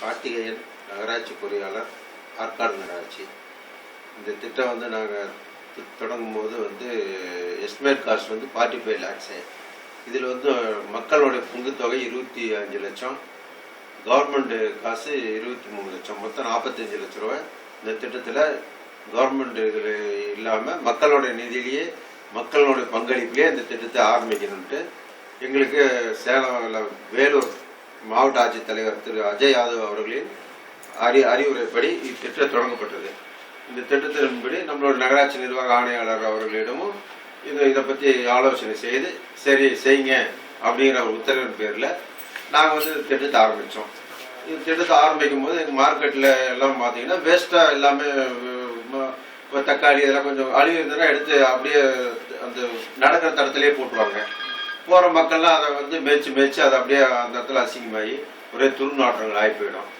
கார்த்திகேயன் நகராட்சி பொறியாளர் ஆற்காடு நகராட்சி. இந்த திட்டம் வந்து நாங்கள் தொடங்கும் போது வந்து எஸ்டிமேட் காஸ்ட் வந்து ஃபார்ட்டி ஃபைவ் லேக்ஸு இதில் வந்து மக்களுடைய பங்கு தொகை இருபத்தி அஞ்சு லட்சம் கவர்மெண்ட்டு காசு இருபத்தி மூணு லட்சம் மொத்தம் நாற்பத்தஞ்சு லட்ச ரூபாய். இந்த திட்டத்தில் கவர்மெண்ட் இதில் இல்லாமல் மக்களுடைய நிதியிலேயே மக்களுடைய பங்களிப்புலேயே இந்த திட்டத்தை ஆரம்பிக்கணுன்ட்டு எங்களுக்கு சேலம் வேலூர் மாவட்ட ஆட்சித்தலைவர் திரு அஜய் யாதவ் அவர்களின் அறி அறிவுரைப்படி இத்திட்டம் தொடங்கப்பட்டது. இந்த திட்டத்தின்படி நம்மளோட நகராட்சி நிர்வாக ஆணையாளர் அவர்களிடமும் இது இதை பற்றி ஆலோசனை செய்து சரி செய்யுங்க அப்படிங்கிற ஒரு உத்தரவின் பேரில் நாங்கள் வந்து இந்த திட்டத்தை ஆரம்பித்தோம் இந்த திட்டத்தை ஆரம்பிக்கும் போது எங்கள் மார்க்கெட்டில் எல்லாம் பார்த்தீங்கன்னா வேஸ்ட்டாக எல்லாமே தக்காளி இதெல்லாம் கொஞ்சம் அழிவு இருந்ததுன்னா எடுத்து அப்படியே அந்த நடக்கிற தடத்துலேயே போட்டுருவாங்க. போகிற மக்கள்லாம் அதை வந்து மேய்ச்சி மேய்ச்சி அதை அப்படியே அந்த இடத்துல அசிங்கமாகி ஒரே துர்நாற்றங்கள் ஆகி போயிடும்.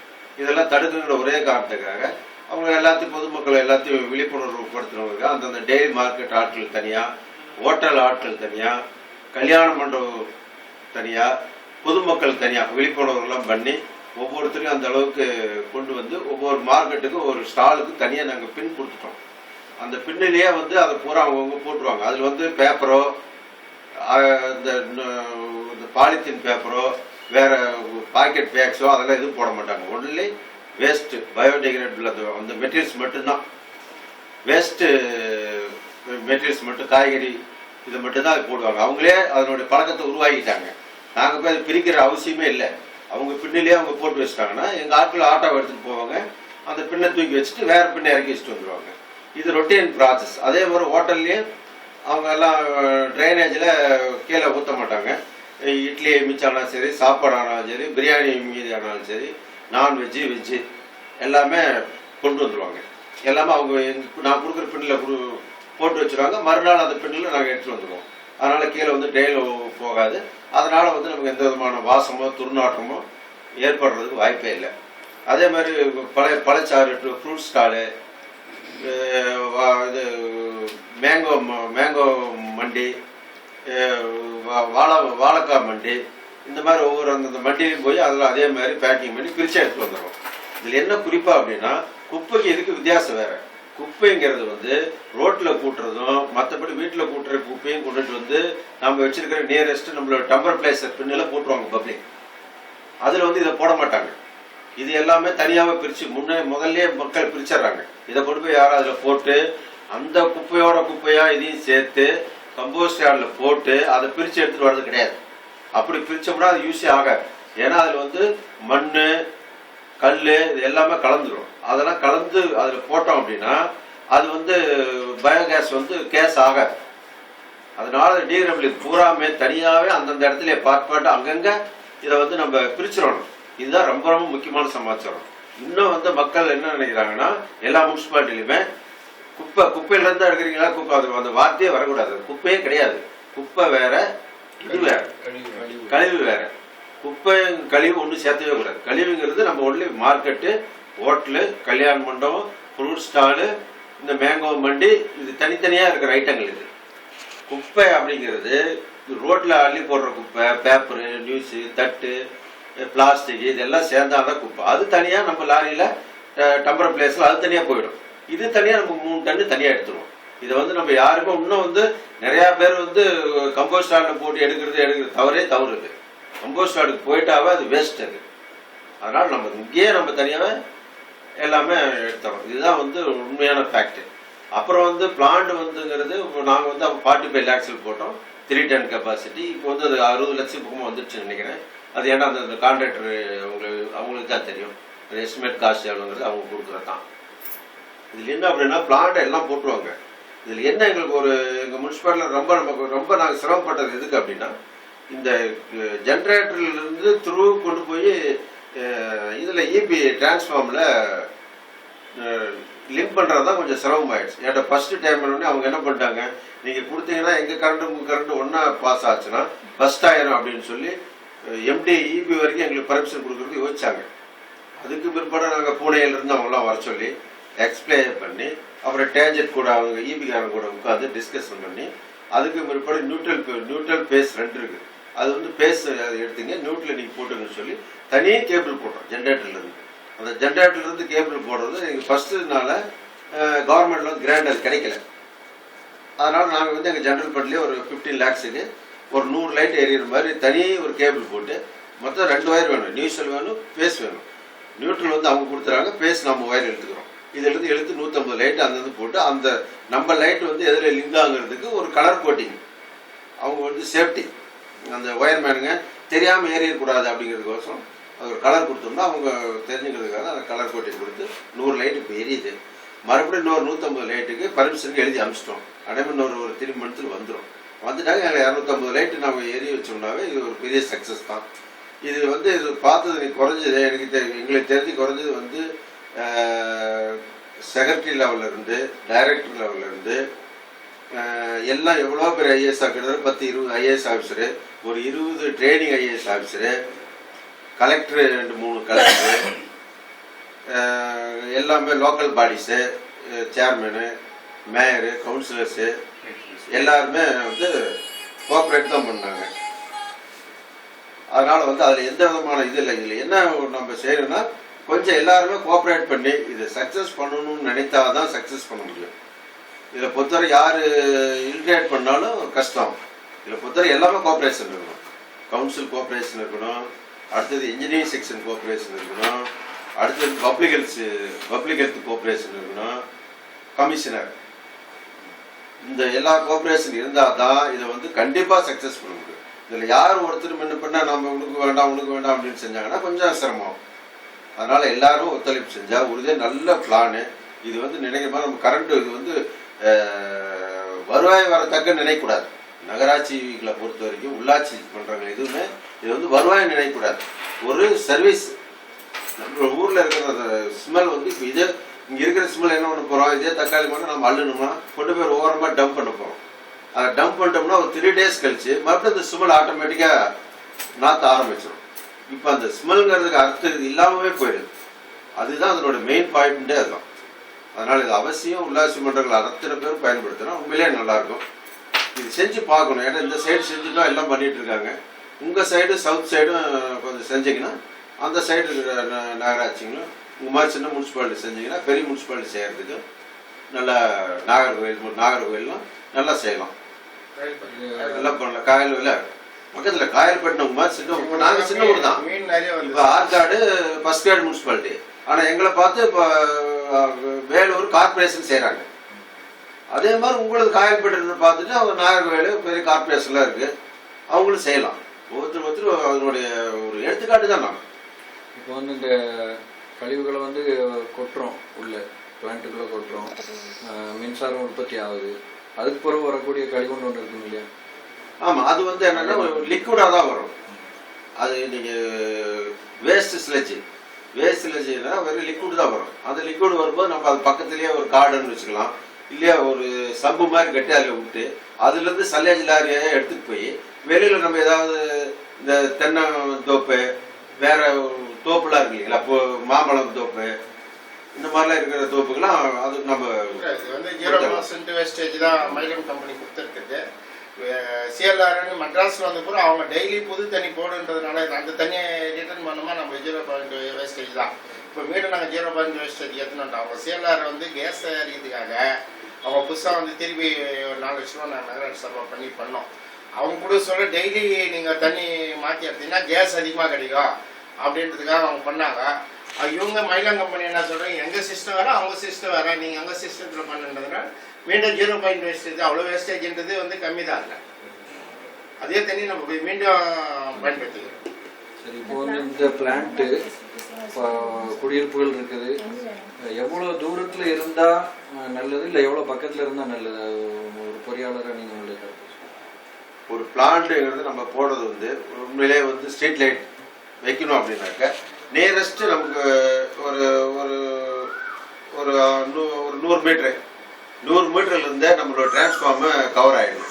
இதெல்லாம் தடுக்கணுங்கிற ஒரே காரணத்துக்காக அவங்க எல்லாத்தையும் பொதுமக்கள் எல்லாத்தையும் விழிப்புணர்வு படுத்துறவங்க அந்தந்த டெய்லி மார்க்கெட் ஆட்கள் தனியாக ஹோட்டல் ஆட்கள் தனியாக கல்யாண மண்டபம் தனியாக பொதுமக்கள் தனியாக விழிப்புணர்வுலாம் பண்ணி ஒவ்வொருத்தரையும் அந்த அளவுக்கு கொண்டு வந்து ஒவ்வொரு மார்க்கெட்டுக்கும் ஒரு ஸ்டாலுக்கு தனியாக நாங்கள் பின் கொடுத்துட்டோம். அந்த பின்னிலேயே வந்து அதை பூரா அவங்கவுங்க போட்டுருவாங்க. அதில் வந்து பேப்பரோ இந்த இந்த பாலித்தீன் பேப்பரோ வேற பாக்கெட் பேக்ஸோ அதெல்லாம் எதுவும் போட மாட்டாங்க. ஒன்லி வேஸ்ட் பயோடிகிரேடபிள் அந்த அந்த மெட்டீரியல்ஸ் மட்டும்தான். வேஸ்ட்டு மெட்டீரியல்ஸ் மட்டும் காய்கறி இது மட்டும்தான் அது போடுவாங்க. அவங்களே அதனுடைய பழக்கத்தை உருவாக்கிட்டாங்க. நாங்கள் போய் அதை பிரிக்கிற அவசியமே இல்லை. அவங்க பின்னிலே அவங்க போட்டு வச்சிட்டாங்கன்னா எங்கள் ஆட்கள் ஆட்டோவை எடுத்துகிட்டு போவாங்க. அந்த பின்னை தூக்கி வச்சுட்டு வேறு பின்னை இறக்கி வச்சுட்டு வந்துடுவாங்க இது ரொட்டீன் ப்ராசஸ் அதே மாதிரி ஹோட்டல்லையும் அவங்க எல்லாம் ட்ரைனேஜில் கீழே ஊற்ற மாட்டாங்க. இட்லி மிச்சானாலும் சரி சாப்பாடு ஆனாலும் சரி பிரியாணி மீதி ஆனாலும் சரி நான்வெஜ்ஜு வெஜ்ஜு எல்லாமே கொண்டு வந்துடுவாங்க எல்லாமே அவங்க நான் கொடுக்குற பின்னில் கொடு போட்டு வச்சிருவாங்க. மறுநாள் அந்த பின்னில் நாங்கள் எடுத்துகிட்டு வந்துடுவோம் அதனால் கீழே வந்து டெய்லி போகாது. அதனால் வந்து நமக்கு எந்த விதமான வாசமோ துர்நாற்றமோ ஏற்படுறதுக்கு வாய்ப்பே இல்லை. அதே மாதிரி பழைய பழச்சாறு ஃப்ரூட் ஸ்டாலு இது மேங்கோ ம- மேங்கோ மண்டி வா- வாழை வாழைக்காய் மண்டி இந்த மாதிரி ஒவ்வொரு அந்தந்த மண்டியிலும் போய் அதில் அதே மாதிரி பேக்கிங் பண்ணி பிரித்து எடுத்து வந்துடுறோம். இதில் என்ன குறிப்பாக அப்படின்னா குப்பைக்கு இதுக்கு வித்தியாசம் வேறு? குப்பைங்கிறது வந்து ரோட்டில் கூட்டுறதும் மற்றபடி வீட்டில் கூட்டுற குப்பையும் கொண்டுட்டு வந்து நம்ம வச்சிருக்கிற நியரஸ்ட் நம்மளோட டம்பர் பிளேஸர் பின்னெல்லாம் போட்டுருவாங்க பப்ளிக் அதில் வந்து இதை போட மாட்டாங்க. இது எல்லாமே தனியாக பிரித்து முன்னே முதல்ல மக்கள் பிரிச்சிடுறாங்க. இதை கொண்டு போய் யாரும் அதில் போட்டு அந்த குப்பையோட குப்பையா இதையும் சேர்த்து கம்போஸ்ட் யார்டில் போட்டு அதை பிரித்து எடுத்துகிட்டு வர்றது கிடையாது. அப்படி பிரித்தோம்னா அது யூஸே ஆகாது. ஏன்னா அதில் வந்து மண் கல் இது எல்லாமே கலந்துடும் அதெல்லாம் கலந்து அதில் போட்டோம் அப்படின்னா அது வந்து பயோகேஸ் வந்து கேஸ் ஆகாது. அதனால டிகிரபிள் பூராமே தனியாகவே அந்தந்த இடத்துல பார்ட் அங்கங்கே இதை வந்து நம்ம பிரிச்சிடணும். இதுதான் ரொம்ப ரொம்ப முக்கியமான சமாச்சாரம். இன்னும் வந்து மக்கள் என்ன நினைக்கிறாங்கன்னா எல்லா முனிசிபாலிட்டிலையுமே குப்பை குப்பையில இருந்தா எடுக்கிறீங்களா குப்பை அது அந்த வார்த்தையே வரக்கூடாது. குப்பையே கிடையாது. குப்பை வேற இது வேற. கழிவு வேற. குப்பை கழிவு ஒன்றும் சேர்த்தவே கூடாது. கழிவுங்கிறது நம்ம ஒன்லி மார்க்கெட்டு ஹோட்டலு கல்யாண மண்டபம் ஃப்ரூட் ஸ்டாலு இந்த மேங்கோ மண்டி இது தனித்தனியாக இருக்கிற ஐட்டங்கள் இது. குப்பை அப்படிங்கிறது ரோட்டில் அள்ளி போடுற குப்பை பேப்பரு நியூஸு தட்டு பிளாஸ்டிக் இதெல்லாம் சேர்ந்தாதான் குப்பை. அது தனியாக நம்ம லாரியில் டம்பர் பிளேஸில் அது தனியாக போயிடும். இது தனியாக நம்ம மூணு டன்னு தனியாக எடுத்துருவோம். இதை வந்து நம்ம யாருக்கும் இன்னும் வந்து நிறையா பேர் வந்து கம்போஸ்ட் ஆர்டில் போட்டு எடுக்கிறது எடுக்கிறது தவறே தவறு இது. கம்போஸ்ட் ஆர்டுக்கு போயிட்டாவே அது வேஸ்ட் அது. அதனால் நம்ம இங்கேயே நம்ம தனியாக எல்லாமே எடுத்துறோம். இதுதான் வந்து உண்மையான ஃபேக்ட் அப்புறம் வந்து பிளான்ட் வந்துங்கிறது நாங்கள் வந்து ஃபார்ட்டி ஃபைவ் லேக்ஸில் போட்டோம். த்ரீ டன் கெப்பாசிட்டி இப்போ வந்து அது அறுபது லட்சம் பக்கமாக வந்துடுச்சுன்னு நினைக்கிறேன். அது ஏன்னா அந்த கான்ட்ராக்டர் அவங்களுக்கு அவங்களுக்கு தான் தெரியும். அந்த எஸ்டிமேட் காஸ்ட் எவ்வளோங்கிறது அவங்க கொடுக்குறது தான். இதில் என்ன அப்படின்னா பிளான்ட் எல்லாம் போட்டுருவாங்க. இதில் என்ன எங்களுக்கு ஒரு எங்கள் முனிசிபாலிட்டியில் ரொம்ப நமக்கு ரொம்ப நாங்கள் சிரமப்பட்டது எதுக்கு அப்படின்னா இந்த ஜென்ரேட்டர்லேருந்து த்ரூ கொண்டு போய் இதில் இபி டிரான்ஸ்ஃபார்மில் லிங்க் பண்ணுறது தான் கொஞ்சம் சிரமமாயிடுச்சு. ஏன்னா ஃபஸ்ட்டு டைம் உடனே அவங்க என்ன பண்ணிட்டாங்க நீங்கள் கொடுத்தீங்கன்னா எங்கள் கரண்ட்டு உங்கள் கரண்ட்டு ஒன்றா பாஸ் ஆச்சுன்னா ஃபஸ்ட் ஆயிரும் அப்படின்னு சொல்லி எம்டி இபி வரைக்கும் எங்களுக்கு பர்மிஷன் கொடுக்குறது யோசிச்சாங்க. அதுக்கு பிற்பாடு நாங்கள் பூனையிலிருந்து அவங்களாம் வர சொல்லி எக்ஸ்பிளைன் பண்ணி அப்புறம் டேஞ்சட் கூட அவங்க ஈபிகாரங்க கூட உட்காந்து டிஸ்கஷன் பண்ணி அதுக்கு பிற்பாடு நியூட்ரல் நியூட்ரல் பேஸ் ரெண்டு இருக்குது அது வந்து பேஸ் அதை எடுத்தீங்க நியூட்ரல் நீங்கள் போட்டுங்கன்னு சொல்லி தனியே கேபிள் போட்டோம் ஜென்ரேட்டர்லேருந்து அந்த ஜென்ரேட்டர்லேருந்து கேபிள் போடுறது எங்கள் ஃபஸ்ட்டுனால கவர்மெண்ட்டில் வந்து கிராண்டர் கிடைக்கல. அதனால் நாங்கள் வந்து எங்கள் ஜென்ரல் பட்லேயே ஒரு ஃபிஃப்டீன் லேக்ஸுக்கு ஒரு நூறு லைட் எரியிற மாதிரி தனி ஒரு கேபிள் போட்டு மொத்தம் ரெண்டு ஒயர் வேணும். நியூசல் வேணும் பேஸ் வேணும். நியூட்ரல் வந்து அவங்க கொடுத்துறாங்க பேஸ் நம்ம ஒயர் எடுத்துக்கிறோம். இதிலிருந்து எடுத்து நூற்றம்பது லைட் அந்தந்து போட்டு அந்த நம்ம லைட் வந்து எதில் லிங்க் ஆகுறதுக்கு ஒரு கலர் கோட்டிங் அவங்க வந்து சேஃப்டி அந்த ஒயர்மேனுங்க தெரியாமல் ஏறிடக்கூடாது அப்படிங்கிறதுக்கோசரம் அது ஒரு கலர் கொடுத்தோம்னா அவங்க தெரிஞ்சுக்கிறதுக்காக அந்த கலர் கோட்டிங் கொடுத்து நூறு லைட் இப்போ எரியுது. மறுபடியும் இன்னொரு நூற்றம்பது லைட்டுக்கு பர்மிஷனுக்கு எழுதி அனுப்பிச்சிட்டோம். அடைமை இன்னொரு ஒரு திரும்பி மணத்தில் வந்துடும் வந்துட்டாங்க. எங்களுக்கு இரநூத்தம்பது லைட்டு நம்ம ஏறி வச்சோம்னாவே இது ஒரு பெரிய சக்ஸஸ் தான். இது வந்து இது பார்த்தது எனக்கு குறைஞ்சது. எனக்கு தெரியும் எங்களுக்கு தெரிஞ்சு குறைஞ்சது வந்து செக்ரட்டரி லெவல்ல இருந்து டைரக்டர் லெவல்லேருந்து எல்லாம் எவ்வளோ பேர் ஐஏஎஸ் ஆஃபீஸர் பத்து இருபது ஐஏஎஸ் ஆஃபீஸரு ஒரு இருபது ட்ரைனிங் ஐஏஎஸ் ஆஃபீஸரு கலெக்டர் ரெண்டு மூணு கலெக்டரு எல்லாமே local bodies chairman mayor councillors எல்லாருமே வந்து கோஆப்ரேட் தான் பண்ணாங்க. அதனால வந்து அதில் எந்த விதமான இது இல்லை. இல்லை என்ன நம்ம செய்யணும்னா கொஞ்சம் எல்லாருமே கோஆப்ரேட் பண்ணி இதை சக்ஸஸ் பண்ணணும்னு நினைத்தா தான் சக்ஸஸ் பண்ண முடியும். இதை பொறுத்தவரை யார் இரிட்டேட் பண்ணாலும் கஷ்டம். இதில் பொறுத்தவரை எல்லாமே கோஆப்ரேஷன் இருக்கணும். கவுன்சில் கோஆப்ரேஷன் இருக்கணும். அடுத்தது இன்ஜினியரிங் செக்ஷன் கோஆப்ரேஷன் இருக்கணும். அடுத்தது public health public health cooperation இருக்கணும். கமிஷனர் இந்த எல்லா கோஆப்ரேஷன் இருந்தால் தான் இதை வந்து கண்டிப்பாக சக்ஸஸ் பண்ண முடியும் இதில் யார் ஒருத்தர் முன்ன பின்ன நம்ம உனக்கு வேண்டாம் உனக்கு வேண்டாம் அப்படின்னு செஞ்சாங்கன்னா கொஞ்சம் சிரமம். அதனால எல்லாரும் ஒத்துழைப்பு செஞ்சா உறுதியாக நல்ல பிளானு இது வந்து நினைக்கிற மாதிரி நம்ம கரண்ட் இது வந்து வருவாய் வரத்தக்க நினைக்கக்கூடாது நகராட்சிகளை பொறுத்த வரைக்கும் உள்ளாட்சி பண்றாங்க எதுவுமே இது வந்து வருவாய் நினைக்கக்கூடாது ஒரு சர்வீஸ் நம்ம ஊர்ல இருக்கிற அந்த ஸ்மெல் வந்து இப்போ இதை இங்கே இருக்கிற ஸ்மெல் என்ன பண்ண போகிறோம் இதே தக்காளி மட்டும் நம்ம அள்ளணுமா கொண்டு போய் ஓரமாக டம்ப் பண்ண போகிறோம் அதை டம்ப் பண்ணிட்டோம்னா ஒரு த்ரீ டேஸ் கழிச்சு மறுபடியும் அந்த ஸ்மெல் ஆட்டோமேட்டிக்காக நாற்ற ஆரம்பிச்சிடும் இப்போ அந்த ஸ்மெல்ங்கிறதுக்கு அர்த்தம் இது இல்லாமவே போயிடுது. அதுதான் அதனோட மெயின் பாயிண்ட்டே அதுதான். அதனால் இது அவசியம் உள்ளாட்சி மன்றங்கள் அத்தனை பேரும் பயன்படுத்தினா உண்மையிலே நல்லாயிருக்கும். இது செஞ்சு பார்க்கணும். ஏன்னா இந்த சைடு செஞ்சுட்டா எல்லாம் பண்ணிகிட்டு இருக்காங்க. உங்கள் சைடு சவுத் சைடும் கொஞ்சம் செஞ்சீங்கன்னா அந்த சைடு இருக்கிற ந- நகராட்சிங்களும் உங்க மாதிரி சின்ன முனிசிபாலிட்டி செஞ்சீங்கன்னா பெரிய முனிசிபாலிட்டி செய்யறதுக்கு நல்லா நாகர்கோவில் நாகர்கோவில்லாம் நல்லா செய்யலாம். நல்லா பண்ணலாம். காயல் இல்லை. பக்கத்துல காயல்பட்டினம் மாதிரி சின்ன ஊர். நாங்க சின்ன ஊர் தான். இப்போ ஆற்காடு ஃபர்ஸ்ட் கிரேட் முனிசிபாலிட்டி ஆனா எங்களை பார்த்து இப்போ வேலூர் கார்பரேஷன் செய்றாங்க. அதே மாதிரி உங்களுக்கு காயல்பட்டு பார்த்துட்டு அவங்க நாகர்கோவில் பெரிய கார்பரேஷன்லாம் இருக்கு. அவங்களும் செய்யலாம். ஒவ்வொருத்தர் ஒருத்தர் அதனுடைய ஒரு எடுத்துக்காட்டு தான் நான் இப்போ வந்து இந்த கழிவுகளை வந்து கொட்டுறோம் உள்ள பிளான்ட்டுக்குள்ளே கொட்டுறோம். மின்சாரம் உற்பத்தி ஆகுது. அதுக்கு பிறகு வரக்கூடிய கழிவுன்னு ஒன்று இருக்கும் இல்லையா? ஆமாம் அது வந்து என்னன்னா லிக்விடாக தான் வரும். அது நீங்க வேஸ்ட் ஸ்லெஜ் வேஸ்ட் ஸ்லெஜ்னா வெறும் லிக்விட் தான் வரும். அந்த லிக்விட் வரும்போது நம்ம அது பக்கத்துலேயே ஒரு கார்டன் வச்சுக்கலாம். இல்லையா ஒரு சம்பு மாதிரி கட்டி அதில் விட்டு அதுலேருந்து சல்லேஜ் லாரியாக எடுத்துகிட்டு போய் வெளியில் நம்ம ஏதாவது இந்த தென்னை தோப்பு வேற தோப்புலாம் இருக்கு இல்லைங்களா? அப்போ மாம்பழம் தோப்பு. இந்த மாதிரிலாம் இருக்கிற தோப்புக்கெல்லாம் அது நம்ம வந்து ஜீரோ பர்சன்ட் வேஸ்டேஜ் தான் மைலம் கம்பெனி கொடுத்துருக்குது. சிஎல்ஆர்னு மெட்ராஸ்ல வந்த பிறகு அவங்க டெய்லி புது தண்ணி போடுன்றதுனால அந்த தண்ணியை ரிட்டர்ன் பண்ணோமா நம்ம ஜீரோ பாயிண்ட் வேஸ்டேஜ் தான். இப்போ மீண்டும் நாங்கள் ஜீரோ பாயிண்ட் வேஸ்டேஜ் ஏற்றணும் அவங்க சிஎல்ஆர் வந்து கேஸ் தயாரிக்கிறதுக்காக அவங்க புதுசாக வந்து திருப்பி ஒரு நாலு லட்ச ரூபா நாங்கள் நகராட்சி சபை பண்ணி பண்ணோம். அவங்க கூட சொல்ல டெய்லி நீங்கள் தண்ணி மாற்றி எடுத்தீங்கன்னா கேஸ் அதிகமாக கிடைக்கும். அப்படின்றதுக்காக அவங்க பண்ணாங்க. இவங்க மயிலம் கம்பெனி என்ன சொல்றாங்க எங்க சிஸ்டம் வேற அவங்க சிஸ்டம் வேற நீங்க எங்க சிஸ்டத்துல பண்ணுன்றதுனால மீண்டும் ஜீரோ பாயிண்ட் வேஸ்டேஜ் அவ்வளோ வேஸ்டேஜ்ன்றது வந்து கம்மி தான் இல்லை அதே தண்ணி நம்ம போய் மீண்டும் பயன்படுத்திக்கிறோம். சரி இப்போ வந்து இந்த பிளான்ட்டு இப்போ குடியிருப்புகள் இருக்குது. எவ்வளோ தூரத்தில் இருந்தால் நல்லது இல்லை எவ்வளோ பக்கத்தில் இருந்தால் நல்லது? ஒரு பொறியாளராக நீங்கள். ஒரு பிளான்ட்டுங்கிறது நம்ம போடுறது வந்து உண்மையிலே வந்து ஸ்ட்ரீட் லைட் வைக்கணும் அப்படின்னாக்க நியரஸ்ட் நமக்கு ஒரு ஒரு ஒரு நூ ஒரு நூறு மீட்ரு நூறு மீட்டர்லேருந்தே நம்மளோட டிரான்ஸ்ஃபார்மு கவர் ஆயிடும்.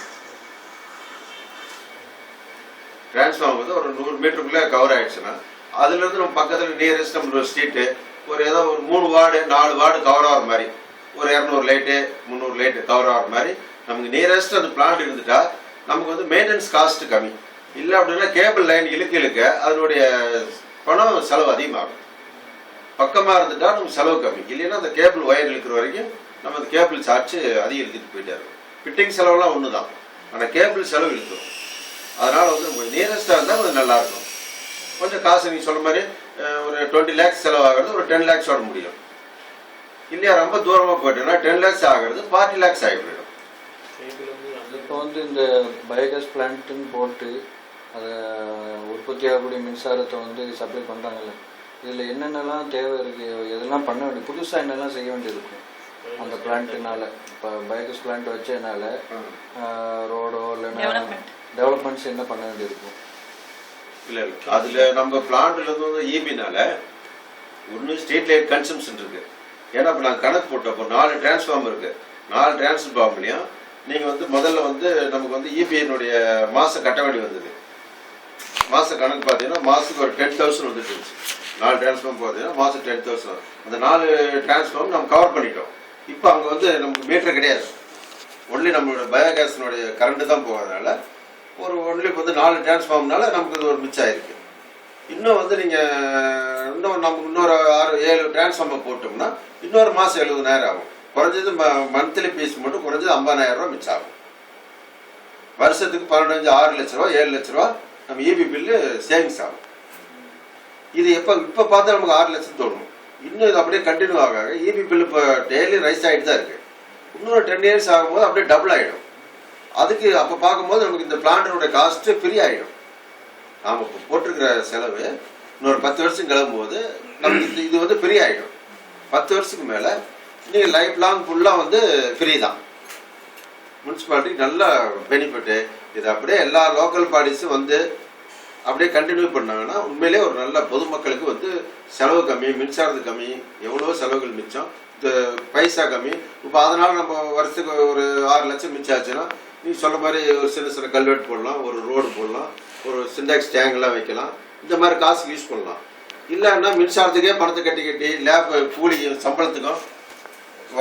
டிரான்ஸ்ஃபார்ம் வந்து ஒரு நூறு மீட்டருக்குள்ளே கவர் ஆயிடுச்சுன்னா அதுல இருந்து நம்ம பக்கத்துல நியரஸ்ட் நம்மளோட ஸ்ட்ரீட்டு ஒரு ஏதோ ஒரு மூணு வார்டு நாலு வார்டு கவர் ஆகிற மாதிரி ஒரு இரநூறு லைட்டு முந்நூறு லைட்டு கவர் ஆகிற மாதிரி நமக்கு நியரஸ்ட் அந்த பிளான்ட் இருந்துட்டா நமக்கு வந்து மெயின்டெனன்ஸ் காஸ்ட் கம்மி. இல்லை அப்படின்னா கேபிள் லைன் இழுக்க இழுக்க அதனுடைய பணம் செலவு அதிகமாகும். பக்கமாக இருந்துட்டால் நம்ம செலவு கம்மி. இல்லைன்னா அந்த கேபிள் ஒயர் இழுக்கிற வரைக்கும் நம்ம அந்த கேபிள் சார்ஜ் அதிகரித்துட்டு போயிட்டே இருக்கும். ஃபிட்டிங் செலவுலாம் ஒன்று தான் ஆனால் கேபிள் செலவு இழுக்கும். அதனால் வந்து உங்களுக்கு நியரஸ்டாக இருந்தால் கொஞ்சம் நல்லாயிருக்கும் கொஞ்சம் காசு நீங்கள் சொல்கிற மாதிரி ஒரு டுவெண்ட்டி லேக்ஸ் செலவாகிறது ஒரு டென் லேக்ஸோட முடியும். இல்லையா ரொம்ப தூரமாக போயிட்டோம்னா டென் லேக்ஸ் ஆகிறது ஃபார்ட்டி லேக்ஸ் ஆகி போயிடும். இப்போ வந்து இந்த பயோகேஸ் பிளான்ட்டுன்னு போட்டு அதை உற்பத்தி ஆகக்கூடிய மின்சாரத்தை வந்து சப்ளை பண்ணுறாங்கல்ல இதில் என்னென்னலாம் தேவை இருக்குது எதெல்லாம் பண்ண வேண்டிய புதுசாக என்னெல்லாம் செய்ய வேண்டியிருக்கும் அந்த பிளான்ட்டுனால இப்போ பயோகேஸ் பிளான்ட் வச்சதுனால ரோடோ இல்லைன்னா. டெவலப்மெண்ட்ஸ் என்ன பண்ண வேண்டியிருக்கும் இல்லை இல்லை. அதில் நம்ம பிளான்ட்ல இருந்து வந்து ஈபினால ஒன்று ஸ்ட்ரீட் லைட் கன்சம்ஷன் இருக்கு. ஏன்னா இப்போ நாங்கள் கணக்கு போட்டப்போ நாலு டிரான்ஸ்ஃபார்ம் இருக்கு. நாலு டிரான்ஸ்ஃபார்ம்லையும் நீங்கள் வந்து முதல்ல வந்து நமக்கு வந்து இபிஎனுடைய மாத கட்ட வேண்டி வந்தது. மாத கணக்கு பார்த்தீங்கன்னா மாதத்துக்கு ஒரு டென் தௌசண்ட் வந்துட்டு இருந்துச்சு. நாலு டிரான்ஸ்ஃபார்ம் பார்த்தீங்கன்னா மாதம் டென் தௌசண்ட் அந்த நாலு டிரான்ஸ்ஃபார்ம் நம்ம கவர் பண்ணிட்டோம். இப்போ அங்கே வந்து நமக்கு மீட்டர் கிடையாது. ஒன்லி நம்மளோட பயோகேஸினுடைய கரண்ட்டு தான் போகிறதுனால ஒரு ஒன்லி இப்போ வந்து நாலு டிரான்ஸ்ஃபார்ம்னால நமக்கு இது ஒரு மிச்சம் ஆயிருக்கு. இன்னும் வந்து நீங்கள் இன்னும் நமக்கு இன்னொரு ஆறு ஏழு டிரான்ஸ்ஃபார்மர் போட்டோம்னா இன்னொரு மாதம் எழுபதாயிரம் ஆகும். குறைஞ்சது மந்த்லி ஃபீஸ் மட்டும் குறைஞ்சது ஐம்பதாயிரம் ரூபா மிச்சம் ஆகும். வருஷத்துக்கு பன்னெண்டு ஆறு லட்ச ரூபா ஏழு லட்ச ரூபா நம்ம இபி பில்லு சேவிங்ஸ் ஆகும். இது எப்போ இப்போ பார்த்தா நமக்கு ஆறு லட்சம் தோணும். இன்னும் இது அப்படியே கண்டினியூ ஆக இபி பில் இப்போ டெய்லி ரைஸ் ஆகிட்டு தான் இருக்குது இன்னொரு டென் இயர்ஸ் ஆகும்போது அப்படியே டபுள் ஆகிடும் அதுக்கு அப்போ பார்க்கும்போது நமக்கு இந்த பிளான்டோட காஸ்ட்டு ஃப்ரீ ஆகிடும் நாம் இப்போ போட்டிருக்கிற செலவு இன்னொரு பத்து வருஷம் கிளம்பும்போது நமக்கு இது இது வந்து ஃப்ரீ ஆகிடும் பத்து வருஷத்துக்கு மேலே நீங்கள் லைஃப் லாங் ஃபுல்லாக வந்து ஃப்ரீ தான். முனிசிபாலிட்டி நல்ல பெனிஃபிட்டு இது அப்படியே எல்லா லோக்கல் பாடிஸும் வந்து அப்படியே கண்டினியூ பண்ணாங்கன்னா உண்மையிலே ஒரு நல்ல பொதுமக்களுக்கு வந்து செலவு கம்மி மின்சாரத்து கம்மி எவ்வளோ செலவுகள் மிச்சம். இந்த பைசா கம்மி. இப்போ அதனால் நம்ம வருஷத்துக்கு ஒரு ஆறு லட்சம் மிச்சம் ஆச்சுன்னா நீ சொல்ல மாதிரி ஒரு சின்ன சின்ன கல்வெட்டு போடலாம் ஒரு ரோடு போடலாம் ஒரு சிண்டாக்ஸ் டேங்க்லாம் வைக்கலாம். இந்த மாதிரி காசுக்கு யூஸ் பண்ணலாம். இல்லைன்னா மின்சாரத்துக்கே பணத்தை கட்டி கட்டி லேப் கூலி சம்பளத்துக்கும்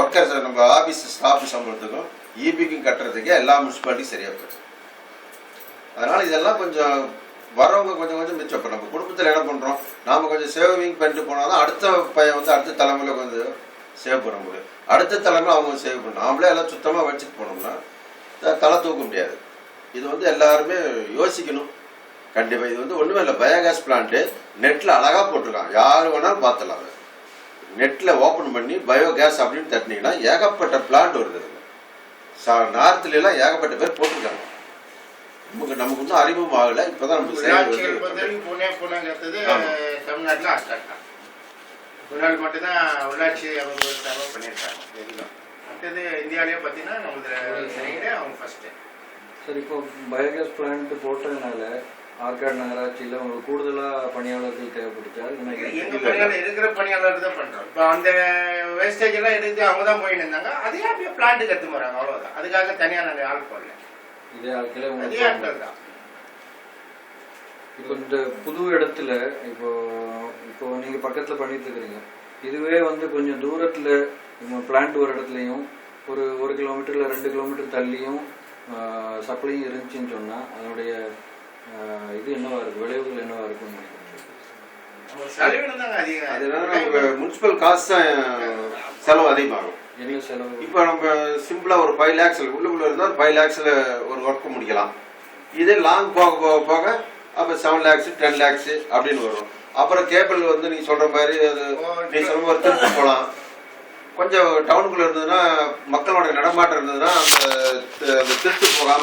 ஒர்க்கர்ஸ் நம்ம ஆஃபீஸ் ஸ்டாஃப் சம்பளத்துக்கும் ஈபிக்கும் கட்டுறதுக்கே எல்லா முனிசிபாலிட்டியும் சரியாக போயிடும். அதனால இதெல்லாம் கொஞ்சம் வரவங்க கொஞ்சம் கொஞ்சம் மிச்சம். இப்போ நம்ம குடும்பத்தில் என்ன பண்ணுறோம் நாம கொஞ்சம் சேவிங் பண்ணிட்டு போனால் தான் அடுத்த பையன் வந்து அடுத்த தலைமுறையில் கொஞ்சம் சேவ் பண்ண முடியும். அடுத்த தலைமுறை அவங்க சேவ் பண்ணணும் நாமளே எல்லாம் சுத்தமாக வச்சுட்டு போனோம்னா தலை தூக்க முடியாது. இது வந்து எல்லாருமே யோசிக்கணும். கண்டிப்பாக இது வந்து ஒன்றுமே இல்லை. பயோகேஸ் பிளான்ட்டு நெட்டில் அழகாக போட்டிருக்கான் யார் வேணாலும் பார்த்துலாம் நெட்டில் ஓப்பன் பண்ணி பயோகேஸ் அப்படின்னு தட்டினீங்கன்னா ஏகப்பட்ட பிளான்ட் வருது. சா நார்த்துல எல்லாம் ஏகப்பட்ட பேர் போட்டிருக்காங்க. நமக்கு நமக்கு இன்னும் அறிமுகம் ஆகலை. நமக்கு புனே புனேங்கிறது ஆமா. தமிழ்நாட்டில் ஆஸ்டாட் தான். முன்னாள் மட்டும்தான் உள்ளாட்சி அவங்க சர்வ பண்ணியிருக்காங்க. அடுத்தது இந்தியாவிலேயே பார்த்தீங்கன்னா சென்னையிலே அவங்க ஃபர்ஸ்ட்டு சரி இப்போ பயோகேஸ் பிளான்ட் போட்டதுனால ஆற்காடு நகராட்சியில் உங்களுக்கு கூடுதலாக பணியாளர்கள் பணியாளர் இருக்கிற பணியாளர் தான் பண்றோம். இப்போ அந்த வேஸ்டேஜ் எல்லாம் எடுத்து அவங்க தான் போயிட்டு இருந்தாங்க. அதே அப்படியே பிளான்ட்டுக்கு எடுத்து போறாங்க அவ்வளவுதான். அதுக்காக தனியா நாங்க ஆள் போடல. இதே ஆட்களே உங்களுக்கு ஆட்கள் தான். இப்போ இந்த புது இடத்துல இப்போ இப்போ நீங்க பக்கத்துல பண்ணிட்டு இருக்கிறீங்க. இதுவே வந்து கொஞ்சம் தூரத்துல பிளான்ட் ஒரு இடத்துலையும் ஒரு ஒரு கிலோமீட்டர்ல ரெண்டு கிலோமீட்டர் தள்ளியும் சப்ளையும் இருந்துச்சுன்னு சொன்னா அதனுடைய இது என்னவா இருக்கு? விளைவுகள் என்னவா அதிகம். முனிசிபல் காசு தான் செலவு அதிகமாகும். என்ன செலவு? இப்போ நம்ம சிம்பிளா ஒரு ஃபைவ் லேக்ஸ் உள்ளுக்குள்ள இருந்தால் ஃபைவ் லேக்ஸ்ல ஒரு ஒர்க் முடிக்கலாம். இதே லாங் போக போக போக அப்போ செவன் லேக்ஸ் டென் லேக்ஸ் அப்படின்னு வரும். அப்புறம் கேபிள் வந்து நீங்க சொல்ற மாதிரி அது நீ சொல்ற மாதிரி திருப்பி போகலாம் கொஞ்சம் டவுனுக்குள்ள இருந்ததுன்னா மக்களோட நடமாட்டம் இருந்ததுன்னா அந்த திருட்டு போகாம